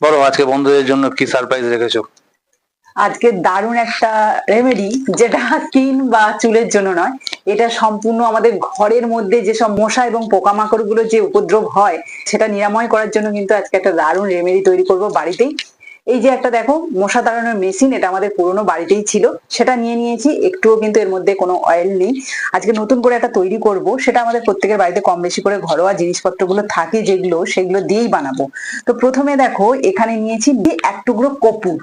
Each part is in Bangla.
বলো আজকে বন্ধুদের জন্য কি সারপ্রাইজ রেখেছো? আজকে দারুণ একটা রেমেডি যেটা স্কিন বা চুলের জন্য নয়। এটা সম্পূর্ণ আমাদের ঘরের মধ্যে যেসব মশা এবং পোকামাকড়গুলো যে উপদ্রব হয়, সেটা নিরাময় করার জন্য কিন্তু আজকে একটা দারুণ রেমেডি তৈরি করব বাড়িতেই। এই যে একটা দেখো, মশা তাড়ানোর মেশিন এটা আমাদের পুরোনো বাড়িতেই ছিল। সেটা নিয়ে নিয়েছি, একটুও কিন্তু এর মধ্যে কোনো অয়েল নেই। আজকে নতুন করে একটা তৈরি করব, সেটা আমাদের প্রত্যেকের বাড়িতে কম বেশি করে ঘরোয়া জিনিসপত্রগুলো থাকে যেগুলো, সেগুলো দিয়েই বানাবো। তো প্রথমে দেখো, এখানে নিয়েছি এক টুকরো কপুর।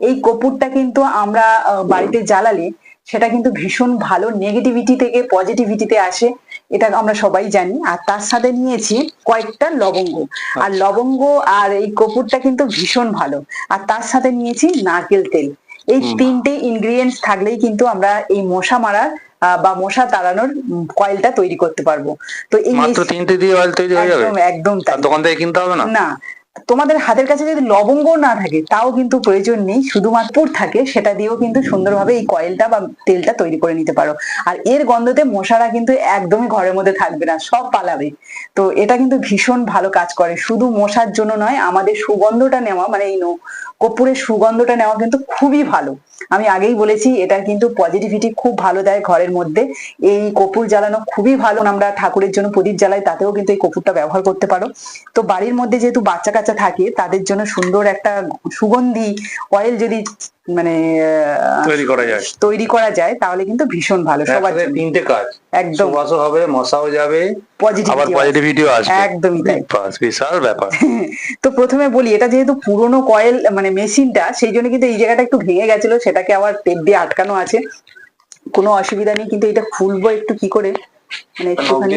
এই কপুরটা কিন্তু আমরা বাড়িতে জ্বালালে সেটা কিন্তু ভীষণ ভালো নেগেটিভিটি থেকে পজিটিভিটিতে আসে এটা আমরা সবাই জানি। আর তার সাথে নিয়েছি কয়েকটা লবঙ্গ। আর লবঙ্গ আর এই কপুরটা কিন্তু ভীষণ ভালো। আর তার সাথে নিয়েছি নারকেল তেল। এই তিনটে ইনগ্রিডিয়েন্টস থাকলেই কিন্তু আমরা এই মশা মারার বা মশা তাড়ানোর কয়েলটা তৈরি করতে পারব। তো এই মাত্র তিনটে দিয়ে অয়েল তৈরি হয়ে যাবে? একদম একদম তাই। দোকান থেকে কিনতে হবে না? না। তোমাদের হাতের কাছে যদি লবঙ্গ না থাকে, তাও কিন্তু প্রয়োজন নেই, শুধুমাত্র থাকে, সেটা দিয়েও কিন্তু সুন্দরভাবে এই কয়েলটা বা তেলটা তৈরি করে নিতে পারো। আর এর গন্ধতে মশারা কিন্তু একদমই ঘরের মধ্যে থাকবে না, সব পালাবে। তো এটা কিন্তু ভীষণ ভালো কাজ করে, শুধু মশার জন্য নয়, আমাদের সুগন্ধটা নেওয়া মানে এই কর্পূরের সুগন্ধটা নেওয়া কিন্তু খুবই ভালো। আমি আগেই বলেছি এটা কিন্তু পজিটিভিটি খুব ভালো দেয় ঘরের মধ্যে। এই কপুর জ্বালানো খুবই ভালো। আমরা ঠাকুরের জন্য প্রদীপ জ্বালাই, তাতেও কিন্তু এই কপুরটা ব্যবহার করতে পারো। তো বাড়ির মধ্যে যেহেতু বাচ্চা কাচ্চা থাকে, তাদের জন্য সুন্দর একটা সুগন্ধি অয়েল যদি মানে তৈরি করা যায়। তৈরি করা যায় তাহলে কিন্তু ভীষণ ভালো সবার তিনটে কাজ। একদম। সুবাসও হবে মশাও যাবে আবার পজিটিভ পজিটিভিটিও আসবে। একদমই তাই। বিশাল ব্যাপার। তো প্রথমে বলি এটা যেহেতু পুরোনো কয়েল মানে মেশিনটা সেই জন্য কিন্তু এই জায়গাটা একটু ভেঙে গেছিল সেটাকে আবার টেপ দিয়ে আটকানো আছে। কোনো অসুবিধা নেই কিন্তু এটা খুলবো একটু কি করে? মানে একটুখানি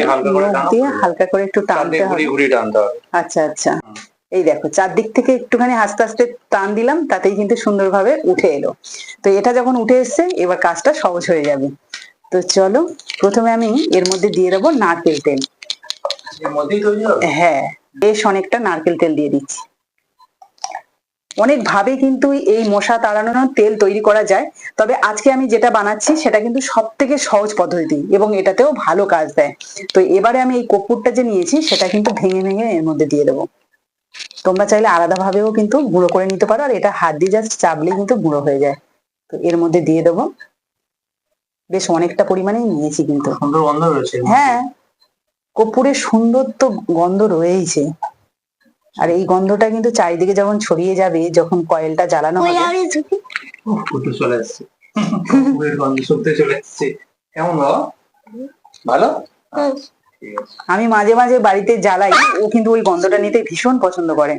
দিয়ে হালকা করে একটু টানতে হবে। আচ্ছা আচ্ছা। এই দেখো চারদিক থেকে একটুখানি আস্তে আস্তে টান দিলাম তাতেই কিন্তু সুন্দরভাবে উঠে এলো। তো এটা যখন উঠে এসছে এবার কাজটা সহজ হয়ে যাবে। তো চলো প্রথমে আমি এর মধ্যে দিয়ে দেবো নারকেল তেল। হ্যাঁ বেশ অনেকটা নারকেল তেল দিয়ে দিচ্ছি। অনেক ভাবে কিন্তু এই মশা তাড়ানোর তেল তৈরি করা যায় তবে আজকে আমি যেটা বানাচ্ছি সেটা কিন্তু সব থেকে সহজ পদ্ধতি এবং এটাতেও ভালো কাজ দেয়। তো এবারে আমি এই কপুরটা যে নিয়েছি সেটা কিন্তু ভেঙে ভেঙে এর মধ্যে দিয়ে দেবো। তোমরা চাইলে আলাদা ভাবেও কিন্তু গুঁড়ো করে নিতে পারো আর এটা হাত দিয়ে জাস্ট চাপলেই কিন্তু গুঁড়ো হয়ে যায়। তো এর মধ্যে দিয়ে দেবো। বেশ অনেকটা পরিমাণেই নিয়েছি কিন্তু। রয়েছে হ্যাঁ কর্পূরের সুন্দর তো গন্ধ রয়েইছে। আর এই গন্ধটা কিন্তু চারিদিকে যখন ছড়িয়ে যাবে যখন কয়েলটা জ্বালানো হবে। চলে গন্ধ চলে এসছে। কেমন ভালো? আমি মাঝে মাঝে বাড়িতে জ্বালাই ও কিন্তু ওই গন্ধটা নিতে ভীষণ পছন্দ করে।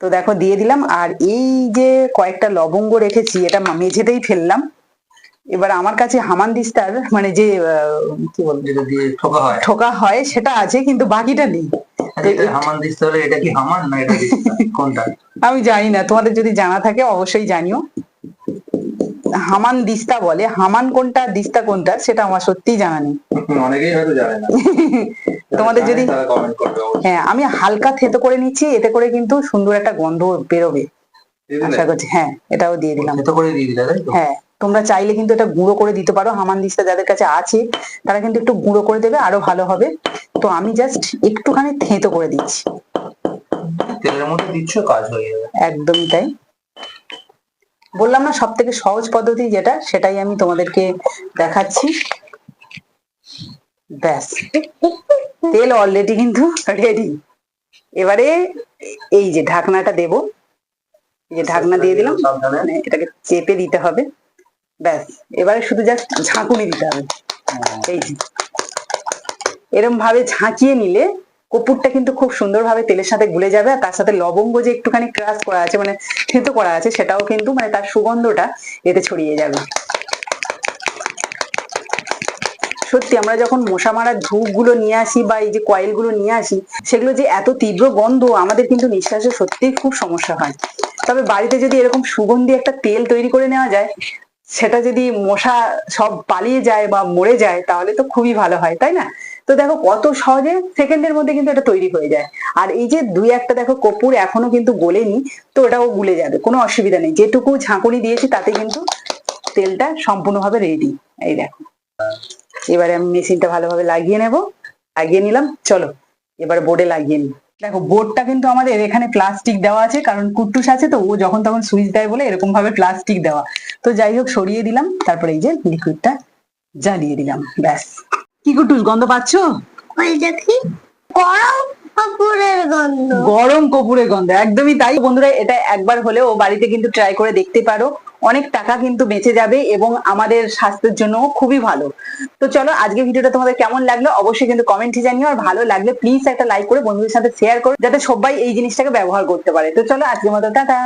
তো দেখো দিয়ে দিলাম আর এই যে কয়েকটা লবঙ্গ রেখেছি এটা মেঝেতেই ফেললাম। এবার আমার কাছে হামান দিস্তার মানে যে কি বলব? ঠোকা হয়। ঠোকা হয় সেটা আছে কিন্তু বাকিটা নেই। আচ্ছা, হলে এটা কি হামান না এটা কোনটা? আমি জানি না তোমাদের যদি জানা থাকে অবশ্যই জানিও। হামান দিস্তা বলে হামান কোনটা দিস্তা কোনটা সেটা আমার সত্যিই জানা নেই। অনেকেই হয়তো জানে না। তোমাদের যদি হ্যাঁ আমি হালকা থেতো করে নিচ্ছি এতে করে কিন্তু সুন্দর একটা গন্ধ বেরোবে। আশা করছি হ্যাঁ এটাও দিয়ে দিলাম। থেতো করে দিয়ে দিলে হ্যাঁ তোমরা চাইলে কিন্তু এটা গুঁড়ো করে দিতে পারো হামান দিস্তা যাদের কাছে আছে তারা কিন্তু একটু গুঁড়ো করে দেবে আরও ভালো হবে। তো আমি জাস্ট একটুখানি থেতো করে দিচ্ছি। তেলের মধ্যে দিচ্ছ কাজ হয়ে যাবে। একদমই তাই। বললাম না সব থেকে সহজ পদ্ধতি যেটা, সেটাই আমি তোমাদেরকে দেখাচ্ছি। ব্যাস। তেল অলরেডি কিন্তু রেডি এবারে এই যে ঢাকনাটা দেব। যে ঢাকনা দিয়ে দিলাম। মানে এটাকে চেপে দিতে হবে। ব্যাস। এবারে শুধু জাস্ট ঝাঁকুনি দিতে হবে। এই যে। এরম ভাবে ঝাঁকিয়ে নিলে কপুরটা কিন্তু খুব সুন্দরভাবে তেলের সাথে গুলে যাবে আর তার সাথে লবঙ্গ যে একটুখানি ক্রাশ করা আছে মানে থেতো করা আছে, সেটাও কিন্তু মানে তার সুগন্ধটা এতে ছড়িয়ে যাবে। সত্যি আমরা যখন মশা মারার ধূপগুলো নিয়ে আসি বা এই যে কয়েলগুলো নিয়ে আসি, সেগুলো যে এত তীব্র গন্ধ, আমাদের কিন্তু নিঃশ্বাসে সত্যিই খুব সমস্যা হয়। তবে বাড়িতে যদি এরকম সুগন্ধি একটা তেল তৈরি করে নেওয়া যায়, সেটা যদি মশা সব পালিয়ে যায় বা মরে যায়, তাহলে তো খুবই ভালো হয়, তাই না? তো দেখো কত সহজে সেকেন্ডের মধ্যে কিন্তু এটা তৈরি হয়ে যায়। আর এই যে দুই একটা দেখো কপুর এখনও কিন্তু গলেনি, তো ওটাও গুলে যাবে, কোনো অসুবিধা নেই। যেটুকু ঝাঁকুনি দিয়েছি তাতে কিন্তু তেলটা সম্পূর্ণভাবে রেডি এই দেখো। এবারে আমি মেশিনটা ভালোভাবে লাগিয়ে নেব। লাগিয়ে নিলাম। চলো, এবার বোর্ডে লাগিয়ে নিই। দেখো বোর্ডটা কিন্তু আমাদের এখানে প্লাস্টিক দেওয়া আছে, কারণ কুট্টুস আছে তো, ও যখন তখন সুইচ দেয় বলে এরকম ভাবে প্লাস্টিক দেওয়া। তো যাই হোক, সরিয়ে দিলাম। তারপরে এই যে লিকুইডটা জ্বালিয়ে দিলাম। ব্যাস। কি কুট্টুস গন্ধ পাচ্ছ? ওই দেখি গরম কাপড়ের গন্ধ। গরম কপুরের গন্ধ একদমই তাই। বন্ধুরা এটা একবার হলেও বাড়িতে কিন্তু ট্রাই করে দেখতে পারো। অনেক টাকা কিন্তু বেঁচে যাবে এবং আমাদের স্বাস্থ্যের জন্য খুবই ভালো। তো চলো আজকে ভিডিওটা তোমাদের কেমন লাগল অবশ্যই কিন্তু কমেন্টে জানিও। আর ভালো লাগলে প্লিজ একটা লাইক করে বন্ধুদের সাথে শেয়ার করো যাতে সবাই এই জিনিসটাকে ব্যবহার করতে পারে। তো চলো আজকের মতো টাটা!